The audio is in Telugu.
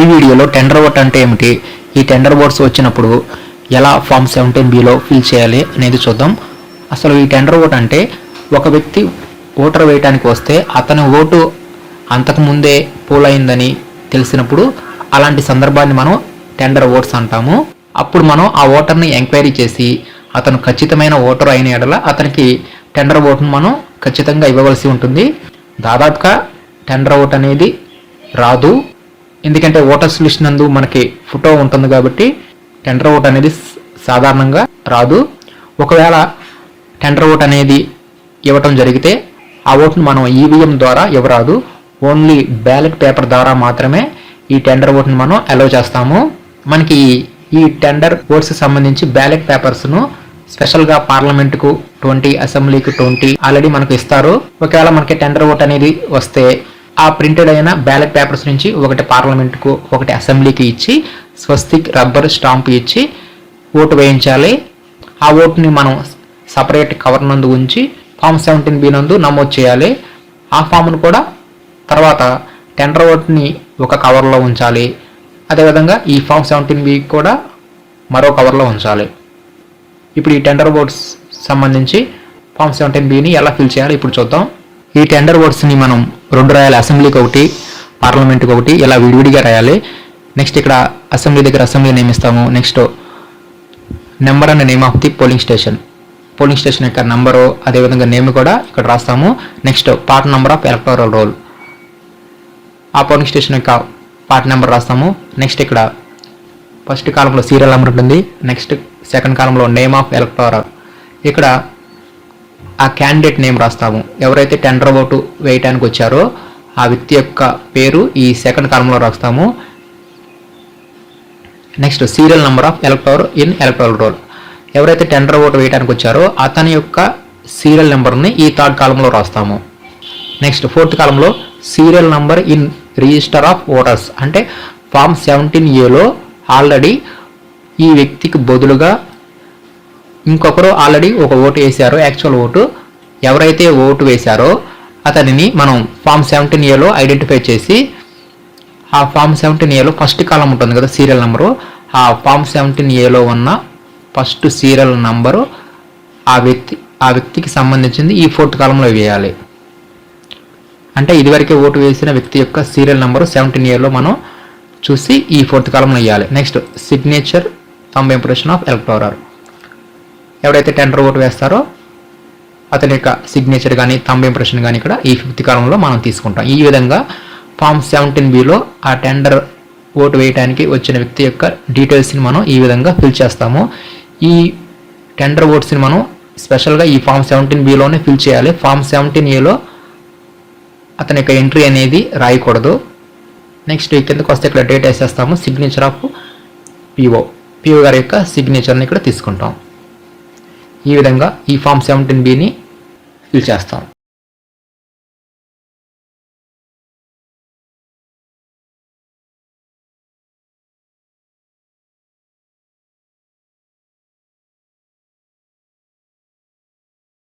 ఈ వీడియోలో టెండర్ ఓట్ అంటే ఏమిటి? ఈ టెండర్ ఓట్స్ వచ్చినప్పుడు ఎలా ఫామ్ సెవెంటీన్ బిలో ఫిల్ చేయాలి అనేది చూద్దాం. అసలు ఈ టెండర్ ఓట్ అంటే ఒక వ్యక్తి ఓటర్ వేయటానికి వస్తే అతని ఓటు అంతకుముందే పోల్ అయిందని తెలిసినప్పుడు అలాంటి సందర్భాన్ని మనం టెండర్ ఓట్స్ అంటాము. అప్పుడు మనం ఆ ఓటర్ని ఎంక్వైరీ చేసి అతను ఖచ్చితమైన ఓటర్ అయిన ఎడల అతనికి టెండర్ ఓట్ను మనం ఖచ్చితంగా ఇవ్వవలసి ఉంటుంది. దాదాపుగా టెండర్ ఓట్ అనేది రాదు. ఎందుకంటే ఓటర్స్ లిస్ట్ నందు మనకి ఫోటో ఉంటుంది కాబట్టి టెండర్ ఓట్ అనేది సాధారణంగా రాదు. ఒకవేళ టెండర్ ఓట్ అనేది ఇవ్వటం జరిగితే ఆ ఓట్ను మనం ఈవీఎం ద్వారా ఇవ్వరాదు. ఓన్లీ బ్యాలెట్ పేపర్ ద్వారా మాత్రమే ఈ టెండర్ ఓట్ను మనం అలౌ చేస్తాము. మనకి ఈ- ఈ టెండర్ ఓట్స్ సంబంధించి బ్యాలెట్ పేపర్స్ను స్పెషల్గా పార్లమెంట్కు ట్వంటీ అసెంబ్లీకి ట్వంటీ ఆల్రెడీ మనకు ఇస్తారు. ఒకవేళ మనకి టెండర్ ఓట్ అనేది వస్తే ఆ ప్రింటెడ్ అయిన బ్యాలెట్ పేపర్స్ నుంచి ఒకటి పార్లమెంట్కు ఒకటి అసెంబ్లీకి ఇచ్చి స్వస్తిక్ రబ్బర్ స్టాంప్ ఇచ్చి ఓటు వేయించాలి. ఆ ఓటుని మనం సపరేట్ కవర్ నందు ఉంచి ఫామ్ సెవెంటీన్ బి నందు నమోదు చేయాలి. ఆ ఫామ్ను కూడా తర్వాత టెండర్ ఓట్ని ఒక కవర్లో ఉంచాలి. అదేవిధంగా ఈ ఫామ్ సెవెంటీన్ బి కూడా మరో కవర్లో ఉంచాలి. ఇప్పుడు ఈ టెండర్ ఓట్స్ సంబంధించి ఫామ్ సెవెంటీన్ బిని ఎలా ఫిల్ చేయాలి ఇప్పుడు చూద్దాం. ఈ టెండర్ వర్డ్స్ని మనం రెండు రాయాలి. అసెంబ్లీకి ఒకటి పార్లమెంట్కి ఒకటి ఇలా విడివిడిగా రాయాలి. నెక్స్ట్ ఇక్కడ అసెంబ్లీ దగ్గర అసెంబ్లీ నేమ్ ఇస్తాము. Next number and name of the polling station polling station యొక్క నెంబరు అదేవిధంగా నేమ్ కూడా ఇక్కడ రాస్తాము. Next part number of electoral roll ఆ పోలింగ్ స్టేషన్ యొక్క పార్ట్ నెంబర్ రాస్తాము. నెక్స్ట్ ఇక్కడ ఫస్ట్ కాలంలో సీరియల్ నెంబర్ ఉంటుంది. నెక్స్ట్ సెకండ్ కాలంలో నేమ్ ఆఫ్ ఎలక్టోరల్ ఇక్కడ ఆ క్యాండిడేట్ నేమ్ రాస్తాము. ఎవరైతే టెండర్ ఓటు వేయటానికి వచ్చారో ఆ వ్యక్తి యొక్క పేరు ఈ సెకండ్ కాలంలో రాస్తాము. Next serial number of elector in electoral roll ఎవరైతే టెండర్ ఓటు వేయడానికి వచ్చారో అతని యొక్క సీరియల్ నెంబర్ని ఈ థర్డ్ కాలంలో రాస్తాము. నెక్స్ట్ ఫోర్త్ కాలంలో serial number in register of voters అంటే ఫామ్ సెవెంటీన్ ఏలో ఆల్రెడీ ఈ వ్యక్తికి బదులుగా ఇంకొకరు ఆల్రెడీ ఒక ఓటు వేశారో యాక్చువల్ ఓటు. ఎవరైతే ఓటు వేశారో అతనిని మనం ఫామ్ సెవెంటీన్ ఏలో ఐడెంటిఫై చేసి ఆ ఫామ్ సెవెంటీన్ ఏలో ఫస్ట్ కాలం ఉంటుంది కదా సీరియల్ నెంబరు ఆ ఫామ్ సెవెంటీన్ ఏలో ఉన్న ఫస్ట్ సీరియల్ నంబరు ఆ వ్యక్తి ఆ వ్యక్తికి సంబంధించింది ఈ ఫోర్త్ కాలంలో వేయాలి. అంటే ఇదివరకే ఓటు వేసిన వ్యక్తి యొక్క సీరియల్ నెంబరు సెవెంటీన్ ఇయర్లో మనం చూసి ఈ ఫోర్త్ కాలంలో వేయాలి. Next signature thumb impression of elector ఎవరైతే టెండర్ ఓటు వేస్తారో అతని యొక్క సిగ్నేచర్ కానీ థంబ్ ఇంప్రెషన్ కానీ ఇక్కడ ఈ ఫిఫ్త్ కాలంలో మనం తీసుకుంటాం. ఈ విధంగా ఫామ్ సెవెంటీన్ బిలో ఆ టెండర్ ఓటు వేయడానికి వచ్చిన వ్యక్తి యొక్క డీటెయిల్స్ని మనం ఈ విధంగా ఫిల్ చేస్తాము. ఈ టెండర్ ఓట్స్ని మనం స్పెషల్గా ఈ ఫామ్ సెవెంటీన్ బిలోనే ఫిల్ చేయాలి. ఫామ్ సెవెంటీన్ ఏలో అతని యొక్క ఎంట్రీ అనేది రాయకూడదు. నెక్స్ట్ కిందకు వస్తే ఇక్కడ డేట్ వేసేస్తాము. సిగ్నేచర్ ఆఫ్ పిఓ పిఓ గారి యొక్క సిగ్నేచర్ని ఇక్కడ తీసుకుంటాం. ఈ విధంగా ఈ ఫామ్ సెవెంటీన్ బిని ఫిల్ చేస్తాం.